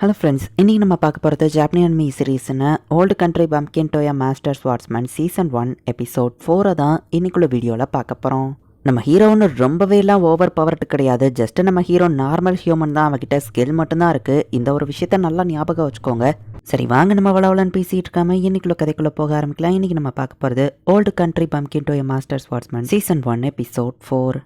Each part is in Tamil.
ஹலோ ஃப்ரெண்ட்ஸ் இன்றைக்கி நம்ம பார்க்க போகிறது ஜாப்பனியன் me சீரீஸ்னு old country bumpkin to master swordsman season one episode ஃபோரை தான் இன்னைக்குள்ள வீடியோவில் பார்க்க போகிறோம் நம்ம ஹீரோன்னு ரொம்பவே எல்லாம் ஓவர் பவர்டு கிடையாது. ஜஸ்ட் நம்ம ஹீரோ நார்மல் ஹியூமன் தான் அவகிட்ட ஸ்கில் மட்டும்தான் இருக்குது இந்த ஒரு விஷயத்த நல்லா ஞாபகம் வச்சுக்கோங்க. சரி வாங்க நம்ம வளவலன்னு பேசிட்டு இருக்காம இன்னைக்குள்ள கதைக்குள்ளே போக ஆரம்பிக்கலாம். இன்னைக்கு நம்ம பார்க்க போகிறது old country bumpkin to master swordsman season one episode four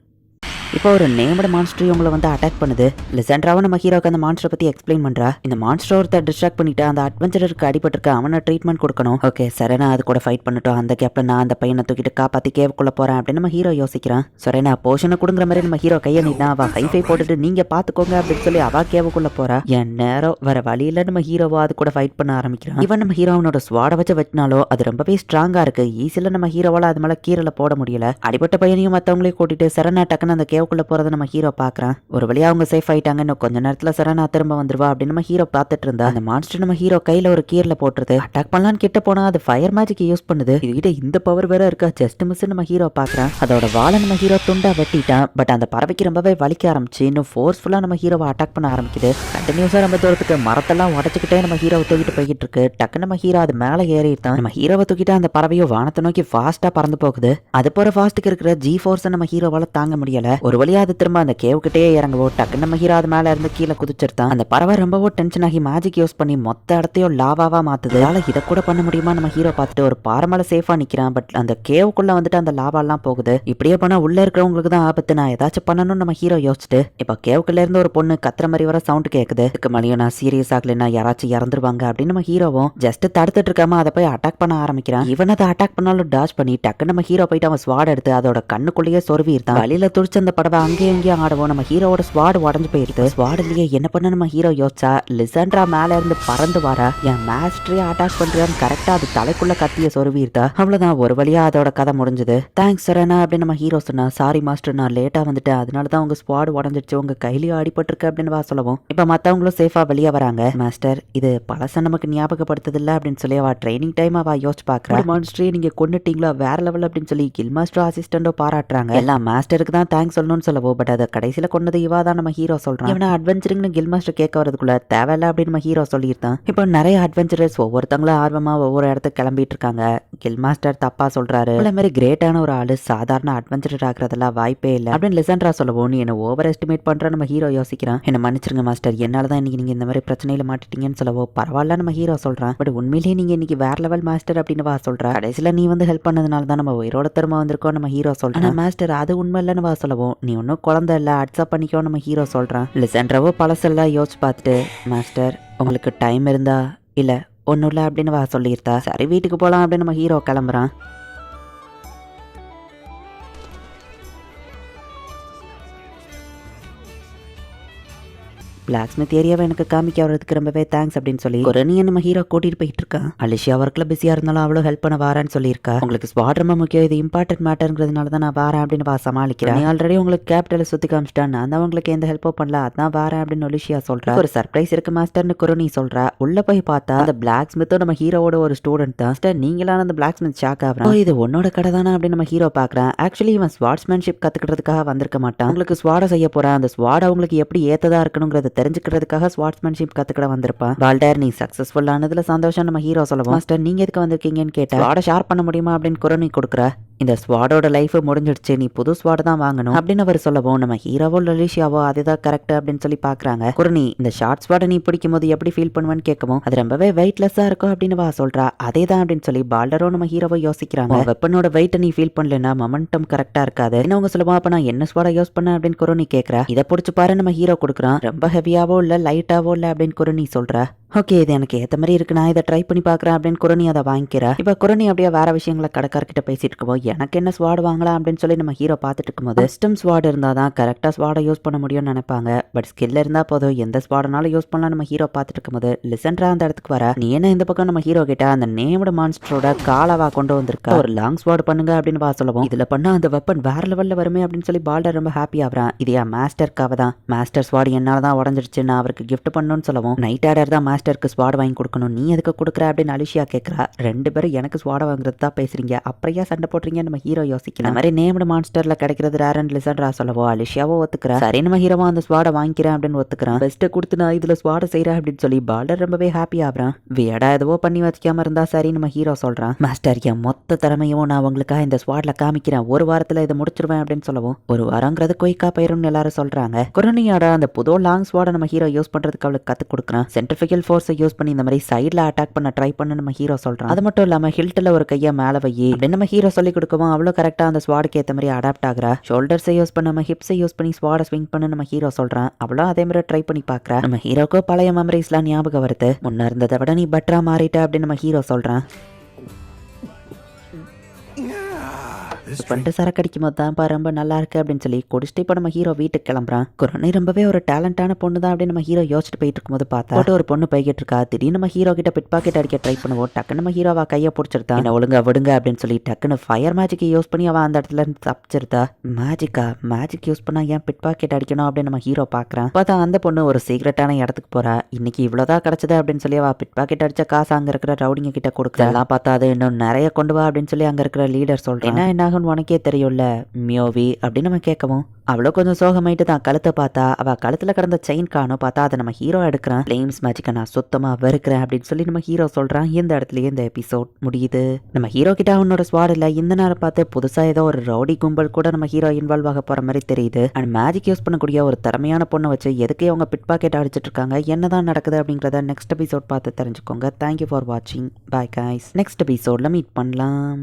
இப்போ ஒரு நேமட மான்ஸ்டர் இவங்களை வந்து அட்டாக் பண்ணுது. லிசன்ட்ராவும் நம்ம ஹீரோக்கு அந்த மான்ஸ்டரை பத்தி எக்ஸ்பிளைன் பண்ணுறா இந்த மான்ஸ்டர் ஒருத்தர் டிஸ்ட்ராக்ட் பண்ணிட்டு அந்த அட்வென்ச்சருக்கு அடிபட்டிருக்க அவனை ட்ரீட்மெண்ட் கொடுக்கணும். ஓகே சரணா அது கூட ஃபைட் பண்ணட்டும் அந்த கேப்ல நான் அந்த பையனை தூக்கிட்டு காப்பாற்றி கேவுக்குள்ளே போறேன் அப்படின்னு நம்ம ஹீரோ யோசிக்கிறான். சரணா போஷனை கொடுங்குற மாதிரி நம்ம ஹீரோ கையை நீட்டா அவன் ஹைஃபை போட்டுட்டு நீங்க பாத்துக்கோங்க அப்படின்னு சொல்லி அவள் கேவுக்குள்ளே போறா. என் நேரம் வர வழியில நம்ம ஹீரோவா அது கூட ஃபைட் பண்ண ஆரம்பிக்கிறான். இவன் நம்ம ஹீரோவனோட ஸ்வாட வச்சு வெட்டினாலும் அது ரொம்பவே ஸ்ட்ராங்கா இருக்கு. ஈஸியில நம்ம ஹீரோவால அது மேல கீரலை போட முடியல. அடிபட்ட பையனையும் மத்தவங்களையும் கூட்டிட்டு சரணா டக்குன்னு அந்த கேவுக்குள்ள போறத நம்ம ஹீரோ பாக்குறான் ஒரு வழியா அவங்க சேஃப் ஆயிட்டாங்க இன்னும் கொஞ்ச நேரத்துல சரணா திரும்ப வந்துருவா அப்படின்னு நம்ம ஹீரோ பார்த்துட்டு இருந்தா அந்த மான்ஸ்டர் நம்ம ஹீரோ கையில ஒரு கீரில் போட்டுருது அட்டாக் பண்ணலான்னு கிட்ட போனா அது ஃபயர் மேஜிக் யூஸ் பண்ணுது இதுகிட்ட இந்த பவர் வேற இருக்கா ஜஸ்ட் மிஸ் நம்ம ஹீரோ பாக்குறான் அதோட வாழை நம்ம ஹீரோ துண்டா வெட்டிட்டான் பட் அந்த பறவைக்கு ரொம்பவே வலிக்க ஆரம்பிச்சு இன்னும் ஃபோர்ஸ்ஃபுல்லாக நம்ம ஹீரோவை அட்டாக் பண்ண ஆரம்பிக்குது கண்டினியூஸாக நம்ம தூரத்துக்கு மரத்தெல்லாம் உடச்சிக்கிட்டே நம்ம ஹீரோவை தூக்கிட்டு போய்கிட்டு இருக்கு டக்கு நம்ம ஹீரோ அது மேலே ஏறிட்டான் நம்ம ஹீரோவை தூக்கிட்டு அந்த பறவையை வானத்தை நோக்கி ஃபாஸ்ட்டாக பறந்து போகுது அது போற ஃபாஸ்ட்டுக்கு இருக்கிற ஜி ஃபோர்ஸை நம்ம ஹீரோவால தாங்க முடியல ஒரு வழியா அது திரும்ப அந்த கேவ் கிட்டே இறங்கவோ டக்குன்னு நம்ம ஹீரோ அது மேல இருந்து கீழே குதிச்சிருந்தான் அந்த பறவை ரொம்பவோ டென்ஷன் ஆகி மேஜிக் யூஸ் பண்ணி மொத்த இடத்தையும் லாவாவா மாத்துது. அதனால இதை கூட பண்ண முடியுமா? நம்ம ஹீரோ பார்த்துட்டு ஒரு பாறை சேஃபா நிக்கிறான். பட் அந்த கேவுக்குள்ள வந்துட்டு அந்த லாவாலாம் போகுது. இப்படியே போனா உள்ள இருக்கிறவங்களுக்கு தான் ஆபத்து. நான் ஏதாச்சும் பண்ணணும்னு நம்ம ஹீரோ யோசிச்சுட்டு இப்போ கேவுக்குள்ள இருந்து ஒரு பொண்ணு கத்துற மாதிரி வர சவுண்ட் கேக்குது. இதுக்கு மணியும் நான் சீரியஸ் ஆகலைன்னா யாராச்சும் இறந்துருவாங்க அப்படின்னு நம்ம ஹீரோவும் ஜஸ்ட் தடுத்துட்டு இருக்காம அதை போய் அட்டாக் பண்ண ஆரம்பிக்கிறான். இவன் அதை அட்டாக் பண்ணாலும் டாச் பண்ணி டக்கு நம்ம ஹீரோ போயிட்டு அவன் ஸ்வாட் எடுத்து அதோட கண்ணுக்குள்ளேயே சொருவி இருந்தான் வழியில துடிச்ச அந்த படவை அங்கேயும் இங்கேயும் ஆடவும். நம்ம ஹீரோவோட ஸ்வாடு உடஞ்சு போயிருது ஸ்வாடுலயே என்ன பண்ண நம்ம ஹீரோ? யோசிச்சா லிசண்ட்ரா மேல இருந்து பறந்து வர என் மேஸ்டரே அட்டாக் பண்றான்னு கரெக்டா அது தலைக்குள்ள கத்திய சொருவி அவ்வளவுதான் ஒரு வழியா அதோட கதை முடிஞ்சது. தேங்க்ஸ் சரணா அப்படின்னு நம்ம ஹீரோ சொன்னா சாரி மாஸ்டர் நான் லேட்டா வந்துட்டேன். அதனால தான் உங்க ஸ்வாடு உடஞ்சிருச்சு. உங்க கையிலயும் அடிபட்டிருக்கு அப்படின்னு வா சொல்லவும். இப்ப மத்தவங்களும் சேஃபா வெளியே வராங்க. மாஸ்டர் இது பழச நமக்கு ஞாபகப்படுத்துது இல்ல அப்படின்னு சொல்லி அவ ட்ரைனிங் டைம் அவ யோசிச்சு பாக்குறேன் மாஸ்டரே நீங்க கொண்டுட்டீங்களா வேற லெவல் அப்படின்னு சொல்லி கில் மாஸ்டர் அசிஸ்டண்டோ பாராட்டுறாங்க. எல்லாம் மாஸ்டருக்கு தான் தேங்க்ஸ் சொல்லணும்னு சொல்லவோ பட் அதை கடைசியில கொண்டது இவா தான் நம்ம ஹீரோ சொல்றான். இவனை அட்வென்ச்சரிங்னு கில் மாஸ்டர் கேட்க வரதுக்குள்ள தேவையில்ல அப்படின்னு நம்ம ஹீரோ சொல்லியிருந்தான். இப்போ நிறைய அட்வென்ச்சரர்ஸ் ஒவ்வொருத்தங்களும் ஆர்வமா ஒவ்வொரு இடத்துக்கு கிளம்பிட்டு இருக்காங்க. கில் மாஸ்டர் தப்பா சொல்றாரு. இந்த மாதிரி கிரேட்டான ஒரு ஆளு சாதாரண அட்வென்ச்சரர் ஆகுறதெல்லாம் வாய்ப்பே இல்லை. அப்படின்னு லிசன்ட்ரா சொல்லவும் நீ என்ன ஓவர் எஸ்டிமேட் பண்ற நம்ம ஹீரோ யோசிக்கிறான். என்ன மன்னிச்சிருங்க மாஸ்டர் என்னால தான் இன்னைக்கு நீங்க இந்த மாதிரி பிரச்சனையில மாட்டிட்டீங்கன்னு சொல்லவோ பரவாயில்ல நம்ம ஹீரோ சொல்றான். பட் உண்மையிலேயே நீங்க இன்னைக்கு வேற லெவல் மாஸ்டர் அப்படின்னு வா சொல்ற. கடைசியில நீ வந்து ஹெல்ப் பண்ணதுனால தான் நம்ம உயிரோட திரும்ப வந்திருக்கோம் நம்ம ஹீரோ சொல்றான். மாஸ்டர் அது உண்மை இல்லைன்னு வா சொல்லவும் நீ ஒன்றும் குழந்தை இல்லை அட்ஸப் பண்ணிக்கோ நம்ம ஹீரோ சொல்கிறான் லிசன்ட்ராவோ பழசெல்லாம் யோசிச்சு பார்த்துட்டு மாஸ்டர் உங்களுக்கு டைம் இருந்தா இல்லை ஒன்றும் இல்லை அப்படின்னு வா சொல்லியிருந்தா. சரி வீட்டுக்கு போகலாம் அப்படின்னு நம்ம ஹீரோ கிளம்புறான். பிளாக் ஸ்மித் ஏரியாவை எனக்கு காமிக்க வரதுக்கு ரொம்பவே தேங்க்ஸ் அப்படின்னு சொல்லி ஒரு நீ நம்ம ஹீரோ கூட்டிட்டு போயிட்டு இருக்கான் அலிஷியா ஒர்க்ல பிஸியா இருந்தாலும் அவ்வளோ ஹெல்ப் பண்ண வாரேன்னு சொல்லியிருக்கா. உங்களுக்கு ஸ்பாட் ரொம்ப முக்கியம் இது இம்பார்ட்டன்ட் மேட்டர்ங்கிறதுனால தான் நான் வரேன் அப்படின்னு வா சமாளிக்கிறேன் நீ ஆல்ரெடி உங்களுக்கு கேபிட்டல சுத்தி காமிச்சிட்டான் நான் தான் உங்களுக்கு எந்த ஹெல்ப்போ பண்ணல அதான் வரேன் அப்படின்னு ஒலிஷியா சொல்றா. ஒரு சர்ப்ரைஸ் இருக்கு மாஸ்டர்னு குருணி சொல்றா. உள்ள போய் பார்த்தா அந்த பிளாக் ஸ்மித்தும் நம்ம ஹீரோவோட ஒரு ஸ்டூடெண்ட் தான். மாஸ்டர் நீங்களான அந்த பிளாக் ஸ்மித் ஷாக் ஆகிறான் இது உன்னோட கடை தானே அப்படின்னு நம்ம ஹீரோ பாக்குறேன் ஆக்சுவலி இவன் ஸ்வாட்ஸ்மேன்ஷிப் கத்துக்கிறதுக்காக வந்திருக்க மாட்டான். உங்களுக்கு ஸ்வாட செய்ய போறான் அந்த ஸ்வாட் அவங்களுக்கு எப்படி ஏத்ததா இருக்கணுங்கிறத தெரிஞ்சுக்கிறதுக்காக ஸ்வாட்ஸ்மேன்ஷிப் கத்துக்கிட வந்திருப்பான் பால்டர் நீ சக்சஸ்ஃபுல் ஆனதுல சந்தோஷம். நம்ம ஹீரோ சொல்லுவோம் மாஸ்டர் நீங்க எதுக்கு வந்திருக்கீங்கன்னு கேட்டா ஆட ஷேர் பண்ண முடியுமா அப்படின்னு குரணி கொடுக்குற? இந்த ஸ்வாடோட லைஃப் முடிஞ்சிடுச்சு நீ புது ஸ்வாட் தான் வாங்கணும் அப்படின்னு அவர் சொல்லவும் நம்ம ஹீரோவோ லலிஷியாவோ அதுதான் கரெக்ட் அப்படின்னு சொல்லி பாக்குறாங்க. குரணி இந்த ஷார்ட் ஸ்வாடை நீ பிடிக்கும் போது எப்படி ஃபீல் பண்ணுவேன்னு கேட்கவும் அது ரொம்பவே வெயிட்லெஸ்ஸா இருக்கும் அப்படின்னு வா சொல்றா. அதே தான் அப்படின்னு சொல்லி பால்டரோ நம்ம ஹீரோவோ யோசிக்கிறாங்க. வெப்பனோட வெயிட் நீ ஃபீல் பண்ணலன்னா மொமெண்டம் கரெக்டா இருக்காது. என்ன அவங்க சொல்லுவோம் அப்ப நான் என்ன ஸ்வாட யூஸ் பண்ண அப்படின்னு குரணி கேட்கறா இதை பிடிச்சு பாரு நம்ம ஹீரோ கொடுக்குறான். ரொம்ப ஹெவியாவோ இல்ல லைட்டாவோ இல்ல அப்படின்னு குரணி சொல்றா. ஓகே இது எனக்கு ஏத்த மாதிரி இருக்கு. நான் இதை ட்ரை பண்ணி பார்க்கறேன் அப்படின்னு குரணி அதை வாங்கிக்கிறா. இப்போ குரணி அப்படியே வேற விஷயங்களை கடைக்காரர்கிட்ட பேசிட்டு இருக்கோம் எனக்கு என்ன ஸ்வாட் வாங்கலாம் அப்படின்னு சொல்லி நம்ம ஹீரோ பார்த்துட்டு இருக்கும்போது கஸ்டம் ஸ்வாட் இருந்தால் தான் கரெக்டாக ஸ்வாடை யூஸ் பண்ண முடியும்னு நினைப்பாங்க. பட் ஸ்கில் இருந்தால் போதும். எந்த ஸ்வாடனாலும் யூஸ் பண்ணலாம் நம்ம ஹீரோ பார்த்துட்டு இருக்கும்போது லிசன்ட்ரா அந்த இடத்துக்கு வர. நீ என்ன இந்த பக்கம் நம்ம ஹீரோ கிட்ட அந்த நேம்டு மான்ஸ்டரோட காலாவா கொண்டு வந்திருக்கா? ஒரு லாங் ஸ்வாட் பண்ணுங்க அப்படின்னு வா சொல்லுவோம். இதில் பண்ணால் அந்த வெப்பன் வேற லெவலில் வருமே அப்படின்னு சொல்லி பால்டர் ரொம்ப ஹாப்பி ஆகுறான். இது என் மாஸ்டருக்காக தான். மாஸ்டர் ஸ்வாட் என்னால் தான் உடஞ்சிருச்சு. நான் அவருக்கு கிஃப்ட் பண்ணணும்னு சொல்லவும். நைட் ஆர்டர் தான் மாஸ்டருக்கு ஸ்வாட் வாங்கி கொடுக்கணும். நீ எதுக்கு கொடுக்குற அப்படின்னு அலிஷியா கேட்குறா ரெண்டு பேரும் எனக்கு ஸ்வாட வாங்குறது தான் பேசுறீங்க. அப்புறம் ஏன் சண்டை போடுறீங்க? நம்ம ஹீரோ இந்த மாதிரி நேம்டு மான்ஸ்டர்ல கிடைக்கிறது ரேர் அண்ட் லிசன்ட்ரா சொல்லவோ? அலிஷியாவோ ஒத்துக்கிறேன் சரி நம்ம ஹீரோவா அந்த ஸ்வாடை வாங்கிக்கிறேன் அப்படின்னு ஒத்துக்கிறேன் பெஸ்ட்டை கொடுத்து நான் இதுல ஸ்வாடை செய்கிறேன் அப்படின்னு சொல்லி பால்டர் ரொம்பவே ஹாப்பி ஆகுறான் வியடா எதுவோ பண்ணி வச்சுக்காம இருந்தா சரி நம்ம ஹீரோ சொல்றான் மாஸ்டர் என் மொத்த திறமையும் நான் உங்களுக்காக இந்த ஸ்வாட்ல காமிக்கிறேன். ஒரு வாரத்துல இதை முடிச்சிருவேன் அப்படின்னு சொல்லவும். ஒரு வாரங்கிறது குயிக்கா போயிரும்னு எல்லாரும் சொல்றாங்க. குரணியோட அந்த புது லாங் ஸ்வாடை நம்ம ஹீரோ யூஸ் பண்றதுக்கு அவளுக்கு கத்துக் கொடுக்குறான். சென்ட்ரிஃபிகல் ஃபோர்ஸை யூஸ் பண்ணி இந்த மாதிரி சைடில் அட்டாக் பண்ண ட்ரை பண்ண நம்ம ஹீரோ சொல்றான். அது மட்டும் இல்லாம ஹில்ட்டில் ஒரு கையை மேலே வை நம்ம ஹீரோ சொல்லி இருக்கமோ அவ்வளோ கரெக்டா அந்த ஸ்வாடுக்கு ஏற்ற மாதிரி அடாப்ட் ஆகுறா. ஷோல்டர்ஸை யூஸ் பண்ண நம்ம ஹிப்ஸை யூஸ் பண்ணி ஸ்வாடை ஸ்விங் பண்ண நம்ம ஹீரோ சொல்றான். அவ்வளோ அதே மாதிரி ட்ரை பண்ணி பார்க்குறேன் நம்ம ஹீரோக்கோ பழைய மெமரிஸ்லாம் ஞாபகம் வருது. முன்ன இருந்ததை விட நீ பெட்டரா மாறிட்ட அப்படின்னு நம்ம ஹீரோ சொல்றான். பண்ணிட்டு சரக்கு அடிக்கும் போது தான்ப்பா ரொம்ப நல்லா இருக்கு அப்படின்னு சொல்லி குடிச்சிட்டு இப்போ நம்ம ஹீரோ வீட்டுக்கு கிளம்புறான். குரணி ரொம்பவே ஒரு டேலண்டான பொண்ணு தான் அப்படின்னு நம்ம ஹீரோ யோசிச்சுட்டு போயிட்டு இருக்கும்போது பார்த்தா ஒரு பொண்ணு போய்கிட்டு இருக்கா திடீர்னு நம்ம ஹீரோ கிட்ட பிட் பாக்கெட் அடிக்க ட்ரை பண்ணுவோம். டக்குன்னு நம்ம ஹீரோவா கையை பிடிச்சிருந்தா என்ன ஒழுங்கா விடுங்க அப்படின்னு சொல்லி டக்குன்னு ஃபயர் மேஜிக் யூஸ் பண்ணி அவன் அந்த இடத்துல இருந்து தப்பிச்சிருந்தா மேஜிக்கா மேஜிக் யூஸ் பண்ணா ஏன் பிட் பாக்கெட் அடிக்கணும் அப்படின்னு நம்ம ஹீரோ பார்க்கறான். பார்த்தா அந்த பொண்ணு ஒரு சீக்ரெட்டான இடத்துக்கு போறா. இன்னைக்கு இவ்வளவுதான் கிடைச்சது அப்படின்னு சொல்லி அவ பிட் பாக்கெட் அடிச்ச காசு அங்க இருக்கிற ரவுடிங்க கிட்ட கொடுக்குறா. எல்லாம் பார்த்தா அது இன்னும் நிறைய கொண்டு வா அப்படின்னு சொல்லி அங்க இருக்கிற லீடர் சொல்றேன். என்ன என்னாகும்னு உனக்கே தெரியும்ல மியோவி அப்படின்னு நம்ம கேட்கவும். அவ்வளோ கொஞ்சம் சோகமாயிட்டு தான் கழுத்தை பார்த்தா அவ கழுத்தில் கிடந்த செயின் காணும் பார்த்தா அதை நம்ம ஹீரோ எடுக்கிறான். ஃப்ளேம்ஸ் மேஜிக்கை நான் சுத்தமாக வெறுக்கிறேன் அப்படின்னு சொல்லி நம்ம ஹீரோ சொல்கிறான் இந்த இடத்துலயே இந்த எபிசோட் முடியுது. நம்ம ஹீரோ கிட்ட அவனோட ஸ்வாட் இல்லை. இந்த நேரம் பார்த்து புதுசாக ஏதோ ஒரு ரவுடி கும்பல் கூட நம்ம ஹீரோ இன்வால்வ் ஆக போகிற மாதிரி தெரியுது. அண்ட் மேஜிக் யூஸ் பண்ணக்கூடிய ஒரு திறமையான பொண்ணை வச்சு எதுக்கு அவங்க பிட் பாக்கெட் அடிச்சிட்டு இருக்காங்க? என்னதான் நடக்குது அப்படிங்கிறத நெக்ஸ்ட் எபிசோட் பார்த்து தெரிஞ்சுக்கோங்க. தேங்க்யூ ஃபார் வாட்சிங் பாய் காய்ஸ் நெக்ஸ்ட் எபிசோட்ல மீட் பண்ணலாம்.